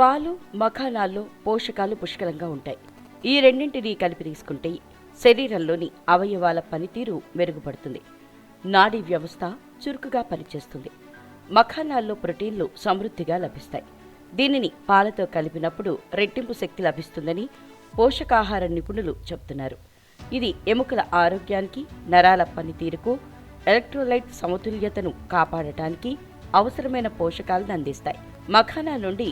పాలు మఖానాల్లో పోషకాలు పుష్కలంగా ఉంటాయి. ఈ రెండింటినీ కలిపి తీసుకుంటే శరీరంలోని అవయవాల పనితీరు మెరుగుపడుతుంది. నాడీ వ్యవస్థ చురుకుగా పనిచేస్తుంది. మఖానాల్లో ప్రోటీన్లు సమృద్ధిగా లభిస్తాయి. దీనిని పాలతో కలిపినప్పుడు రెట్టింపు శక్తి లభిస్తుందని పోషకాహార నిపుణులు చెబుతున్నారు. ఇది ఎముకల ఆరోగ్యానికి నరాల పనితీరుకు ఎలక్ట్రోలైట్ సమతుల్యతను కాపాడటానికి అవసరమైన పోషకాలను అందిస్తాయి. మఖానా నుండి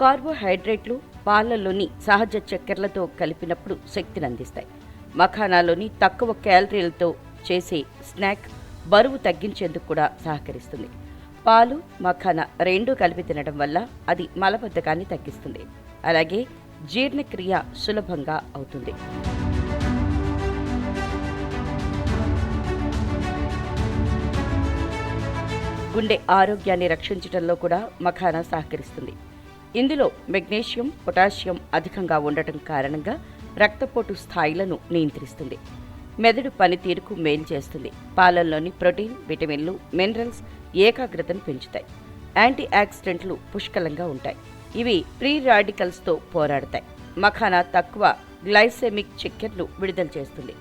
కార్బోహైడ్రేట్లు పాలల్లోని సహజ చక్కెరలతో కలిపినప్పుడు శక్తిని అందిస్తాయి. మఖానాలోని తక్కువ క్యాలరీలతో చేసే స్నాక్ బరువు తగ్గించేందుకు కూడా సహకరిస్తుంది. పాలు మఖానా రెండూ కలిపి తినడం వల్ల అది మలబద్ధకాన్ని తగ్గిస్తుంది. అలాగే జీర్ణక్రియ సులభంగా అవుతుంది. గుండె ఆరోగ్యాన్ని రక్షించడంలో కూడా మఖానా సహకరిస్తుంది. ఇందులో మెగ్నీషియం పొటాషియం అధికంగా ఉండటం కారణంగా రక్తపోటు స్థాయిలను నియంత్రిస్తుంది. మెదడు పనితీరుకు మేలు చేస్తుంది. పాలల్లోని ప్రోటీన్ విటమిన్లు మినరల్స్ ఏకాగ్రతను పెంచుతాయి. యాంటీ ఆక్సిడెంట్లు పుష్కలంగా ఉంటాయి. ఇవి ప్రీ రాడికల్స్తో పోరాడతాయి. మఖానా తక్కువ గ్లైసెమిక్ చక్కెరను విడుదల చేస్తుంది.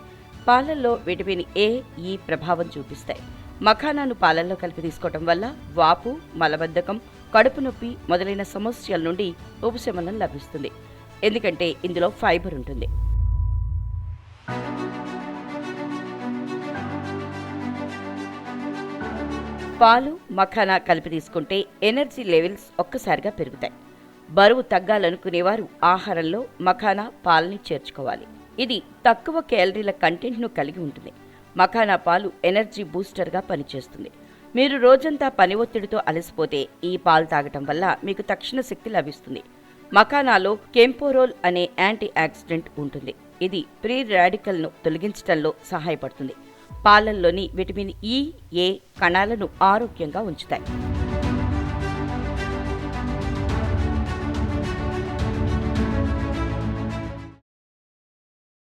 పాలల్లో విటమిన్ ఏ ఈ ప్రభావం చూపిస్తాయి. మఖానాను పాలల్లో కలిపి తీసుకోవటం వల్ల వాపు మలబద్ధకం కడుపు నొప్పి మొదలైన సమస్యల నుండి ఉపశమనం లభిస్తుంది. ఎందుకంటే ఇందులో ఫైబర్ ఉంటుంది. పాలు మఖానా కలిపి తీసుకుంటే ఎనర్జీ లెవెల్స్ ఒక్కసారిగా పెరుగుతాయి. బరువు తగ్గాలనుకునేవారు ఆహారంలో మఖానా పాలని చేర్చుకోవాలి. ఇది తక్కువ క్యాలరీల కంటెంట్ను కలిగి ఉంటుంది. మఖానా పాలు ఎనర్జీ బూస్టర్గా పనిచేస్తుంది. మీరు రోజంతా పని ఒత్తిడితో అలసిపోతే ఈ పాలు తాగటం వల్ల మీకు తక్షణ శక్తి లభిస్తుంది. మకానాలో కెంపోరోల్ అనే యాంటీ ఆక్సిడెంట్ ఉంటుంది. ఇది ప్రీ రాడికల్ను తొలగించడంలో సహాయపడుతుంది. పాలల్లోని విటమిన్ ఈ ఏ కణాలను ఆరోగ్యంగా ఉంచుతాయి.